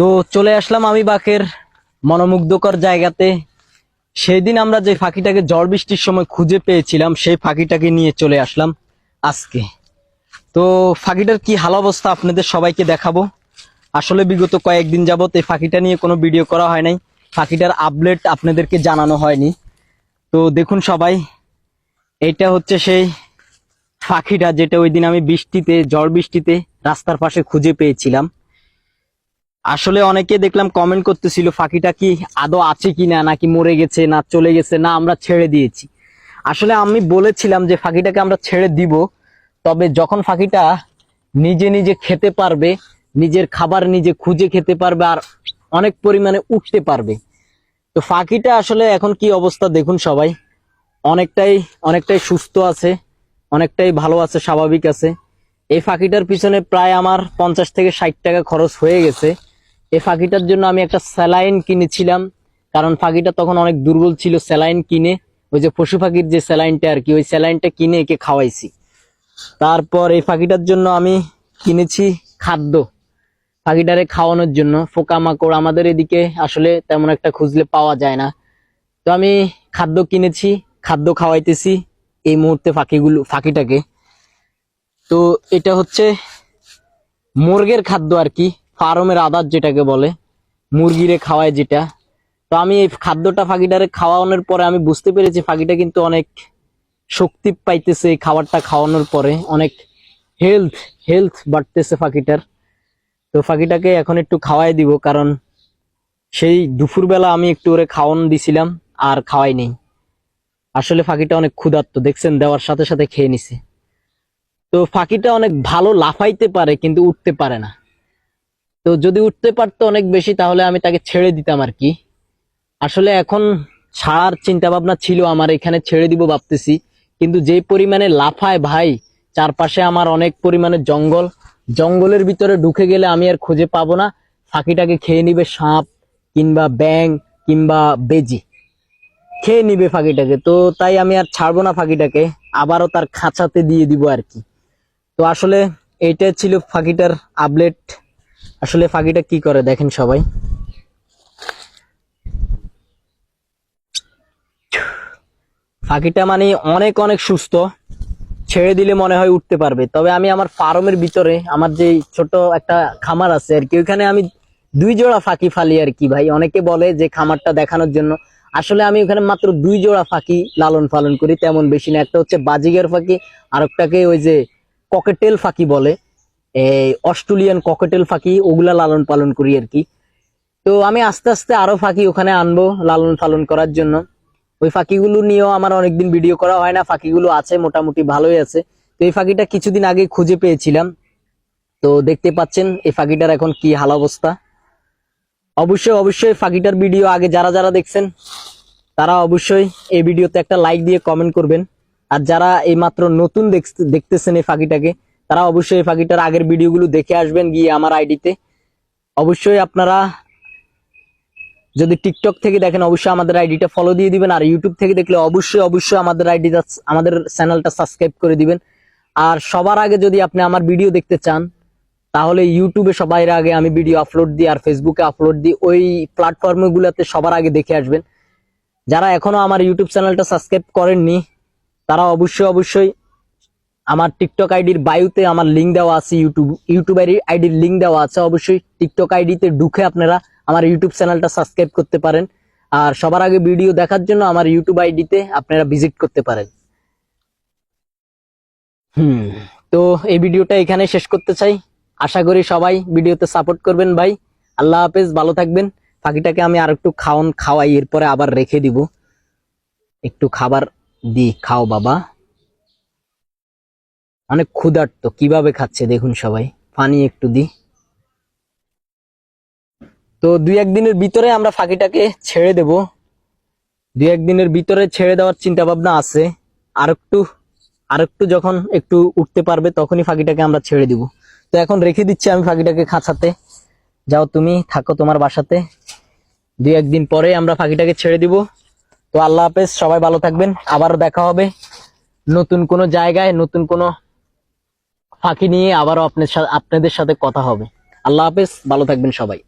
তো চলে আসলাম আমি বাকের মনোমুগ্ধকর জায়গাতে। সেই দিন আমরা যে ফাঁকিটাকে ঝড় বৃষ্টির সময় খুঁজে পেয়েছিলাম, সেই ফাঁকিটাকে নিয়ে চলে আসলাম আজকে। তো ফাঁকিটার কি হাল অবস্থা আপনাদের সবাইকে দেখাবো। আসলে বিগত কয়েকদিন যাবত এই ফাঁকিটা নিয়ে কোনো ভিডিও করা হয় নাই। ফাঁকিটার আপডেট আপনাদেরকে জানানো হয়নি। তো দেখুন সবাই, এটা হচ্ছে সেই ফাঁকিটা যেটা ওই দিন আমি বৃষ্টিতে, ঝড় বৃষ্টিতে রাস্তার পাশে খুঁজে পেয়েছিলাম। আসলে অনেকে দেখলাম কমেন্ট করতেছিল, ফাঁকিটা কি আদৌ আছে কি না নাকি মরে গেছে, না চলে গেছে? না, আমরা ছেড়ে দিয়েছি। আসলে আমি বলেছিলাম যে ফাঁকিটাকে আমরা ছেড়ে দিব, তবে যখন ফাঁকিটা নিজে নিজে খেতে পারবে, নিজের খাবার নিজে খুঁজে খেতে পারবে আর অনেক পরিমাণে উঠতে পারবে। তো ফাঁকিটা আসলে এখন কি অবস্থা দেখুন সবাই। অনেকটাই অনেকটাই সুস্থ আছে, অনেকটাই ভালো আছে, স্বাভাবিক আছে। এই ফাঁকিটার পিছনে প্রায় আমার পঞ্চাশ থেকে ষাট টাকা খরচ হয়ে গেছে। এই ফাঁকিটার জন্য আমি একটা স্যালাইন কিনেছিলাম, কারণ ফাঁকিটা তখন অনেক দুর্বল ছিল স্যালাইন কিনে। ওই যে পশু পাখির যে স্যালাইনটা আর কি, ওই স্যালাইনটা কিনে একে খাওয়াইছি। তারপর এই ফাঁকিটার জন্য আমি কিনেছি খাদ্য। পাখিটারে খাওয়ানোর জন্য পোকামাকড়, আমাদের এদিকে আসলে তেমন একটা খুঁজলে পাওয়া যায় না। তো আমি খাদ্য কিনেছি, খাদ্য খাওয়াইতেছি এই মুহূর্তে ফাঁকিগুলো, ফাঁকিটাকে। তো এটা হচ্ছে মুরগের খাদ্য আর কি। ফার্মের আদার যেটাকে বলে, মুরগিরে খাওয়ায় যেটা। তো আমি এই খাদ্যটা ফাঁকিটারে খাওয়ানোর পরে আমি বুঝতে পেরেছি ফাঁকিটা কিন্তু অনেক শক্তি পাইতেছে এই খাবারটা খাওয়ানোর পরে, অনেক হেলথ হেলথ বাড়তেছে ফাঁকিটার তো ফাঁকিটাকে এখন একটু খাওয়াই দিব কারণ সেই দুপুরবেলা আমি একটু ওরে খাওয়ানো দিছিলাম, আর খাওয়াই নেই। আসলে ফাঁকিটা অনেক ক্ষুধার্ত, দেখছেন, দেওয়ার সাথে সাথে খেয়ে নিছে। তো ফাঁকিটা অনেক ভালো লাফাইতে পারে, কিন্তু উঠতে পারে না। তো যদি উঠতে পারতো অনেক বেশি, তাহলে আমি তাকে ছেড়ে দিতাম আর কি। আসলে এখন ছাড়ার চিন্তা ভাবনা ছিল আমার, এখানে ছেড়ে দিব ভাবতেছি। কিন্তু যে পরিমাণে লাফায় ভাই, চারপাশে আমার অনেক পরিমাণে জঙ্গল। জঙ্গলের ভিতরে ঢুকে গেলে আমি আর খুঁজে পাবো না। ফাঁকিটাকে খেয়ে নিবে সাপ, কিংবা ব্যাং কিংবা বেজি। খেয়ে নিবে ফাঁকিটাকে। তো তাই আমি আর ছাড়বো না ফাঁকিটাকে। আবারও তার খাঁচাতে দিয়ে দিব আর কি। তো আসলে এইটা ছিল ফাঁকিটার আপডেট আসলে ফাঁকিটা কি করে দেখেন সবাই? ফাঁকিটা মানে অনেক অনেক সুস্থ, ছেড়ে দিলে মনে হয় উঠতে পারবে। তবে আমি আমার ফার্মের ভিতরে, আমার যে ছোট একটা খামার আছে আর কি, ওইখানে আমি দুই জোড়া ফাঁকি ফালি আর কি ভাই। অনেকে বলে যে খামারটা দেখানোর জন্য, আসলে আমি ওখানে মাত্র দুই জোড়া ফাঁকি লালন পালন করি, তেমন বেশি না। একটা হচ্ছে বাজিগার ফাঁকি আর একটাকে ওই যে ককেটেল ফাঁকি বলে। এই অস্ট্রেলিয়ান ককেটেল ফাঁকি, ওগুলা লালন পালন করি আর কি। তো আমি আস্তে আস্তে আরও ফাঁকি ওখানে আনব লালন পালন করার জন্য। ওই ফাঁকিগুলো নিয়েও আমার অনেকদিন ভিডিও করা হয় না, ফাঁকিগুলো আছে, মোটামুটি ভালোই আছে। তো এই ফাঁকিটা কিছুদিন আগে খুঁজে পেয়েছিলাম। তো দেখতে পাচ্ছেন এই ফাঁকিটার এখন কি হাল অবস্থা। অবশ্যই অবশ্যই ফাঁকিটার ভিডিও আগে যারা যারা দেখছেন, তারা অবশ্যই এই ভিডিওতে একটা লাইক দিয়ে কমেন্ট করবেন। আর যারা এই মাত্র নতুন দেখতে- দেখতেছেন এই ফাঁকিটাকে তারা অবশ্যই এই ফাঁকিটার আগের ভিডিওগুলো দেখে আসবেন গিয়ে আমার আইডিতে। অবশ্যই আপনারা যদি টিকটক থেকে দেখেন, অবশ্যই আমাদের আইডিটা ফলো দিয়ে দিবেন। আর ইউটিউব থেকে দেখলে অবশ্যই অবশ্যই আমাদের আইডিটা আমাদের চ্যানেলটা সাবস্ক্রাইব করে দিবেন। আর সবার আগে যদি আপনি আমার ভিডিও দেখতে চান, তাহলে ইউটিউবে সবার আগে আমি ভিডিও আপলোড দিই আর ফেসবুকে আপলোড দিই। ওই প্ল্যাটফর্মগুলোতে সবার আগে দেখে আসবেন। যারা এখনও আমার ইউটিউব চ্যানেলটা সাবস্ক্রাইব করেননি, তারা অবশ্যই অবশ্যই আমার টিকটক আইডির বায়ুতে আমার লিঙ্ক দেওয়া আছে ইউটিউব ইউটিউব আইডির লিঙ্ক দেওয়া আছে, অবশ্যই টিকটক আইডিতে ঢুকে আপনারা আমার ইউটিউব চ্যানেলটা সাবস্ক্রাইব করতে পারেন। আর সবার আগে ভিডিও দেখার জন্য আমার ইউটিউব আইডিতে আপনারা ভিজিট করতে পারেন। হুম, তো এই ভিডিওটা এখানে শেষ করতে চাই। আশা করি সবাই ভিডিওতে সাপোর্ট করবেন ভাই। আল্লাহ হাফেজ, ভালো থাকবেন। পাখিটাকে আমি আর একটু খাওয়ান, খাওয়াই, এরপরে আবার রেখে দিব। একটু খাবার দি, খাও বাবা। অনেক ক্ষুধার্ত, কীভাবে খাচ্ছে দেখুন সবাই। পানি একটু দি। তো দুই একদিনের ভিতরে আমরা ফাঁকিটাকে ছেড়ে দেব। দুই একদিনের ভিতরে ছেড়ে দেওয়ার চিন্তা ভাবনা আছে। আর একটু আর একটু যখন একটু উঠতে পারবে তখনই ফাঁকিটাকে আমরা ছেড়ে দিব। তো এখন রেখে দিচ্ছি আমি ফাঁকিটাকে খাঁচাতে। যাও তুমি, থাকো তোমার বাসাতে। দুই একদিন পরে আমরা ফাঁকিটাকে ছেড়ে দিব। তো আল্লাহ হাফেজ, সবাই ভালো থাকবেন। আবারও দেখা হবে নতুন কোনো জায়গায়, নতুন কোনো ফাঁকি নিয়ে আবারও আপনার সাথে আপনাদের সাথে কথা হবে। আল্লাহ হাফেজ ভালো থাকবেন সবাই।